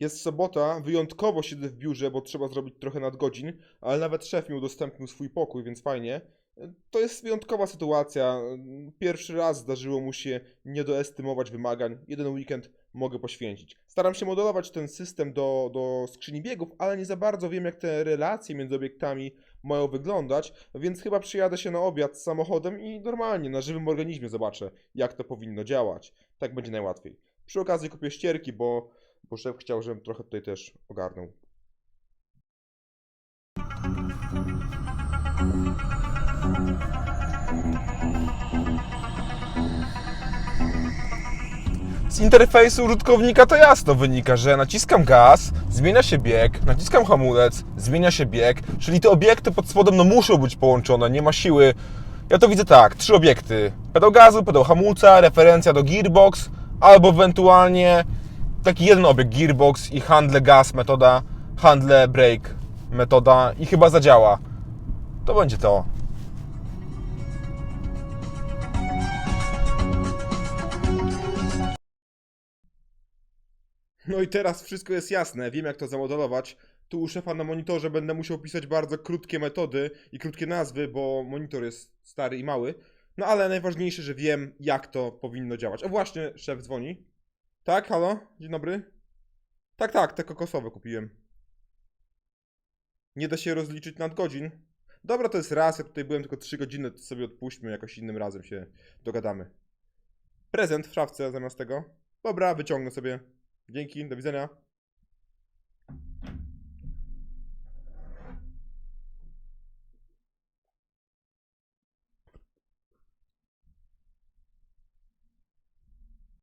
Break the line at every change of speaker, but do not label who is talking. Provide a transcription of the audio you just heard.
Jest sobota, wyjątkowo siedzę w biurze, bo trzeba zrobić trochę nadgodzin, ale nawet szef mi udostępnił swój pokój, więc fajnie. To jest wyjątkowa sytuacja. Pierwszy raz zdarzyło mu się nie doestymować wymagań. Jeden weekend mogę poświęcić. Staram się modelować ten system do, do skrzyni biegów, ale nie za bardzo wiem, jak te relacje między obiektami mają wyglądać, więc chyba przyjadę się na obiad z samochodem i normalnie na żywym organizmie zobaczę, jak to powinno działać. Tak będzie najłatwiej. Przy okazji kupię ścierki, bo, bo szef chciał, żebym trochę tutaj też ogarnął.
Z interfejsu użytkownika to jasno wynika, że naciskam gaz, zmienia się bieg, naciskam hamulec, zmienia się bieg, czyli te obiekty pod spodem no muszą być połączone, nie ma siły. Ja to widzę tak, trzy obiekty. Pedał gazu, pedał hamulca, referencja do gearbox, albo ewentualnie taki jeden obiekt gearbox i handle gaz metoda, handle brake metoda i chyba zadziała. To będzie to.
No i teraz wszystko jest jasne, wiem jak to zamodelować. Tu u szefa na monitorze będę musiał pisać bardzo krótkie metody i krótkie nazwy, bo monitor jest stary i mały. No ale najważniejsze, że wiem jak to powinno działać. O właśnie, szef dzwoni. Tak, halo? Dzień dobry. Tak, tak, te kokosowe kupiłem. Nie da się rozliczyć nadgodzin. Dobra, to jest raz, ja tutaj byłem tylko 3 godziny, to sobie odpuśćmy, jakoś innym razem się dogadamy. Prezent w szafce zamiast tego. Dobra, wyciągnę sobie. Dzięki, do widzenia.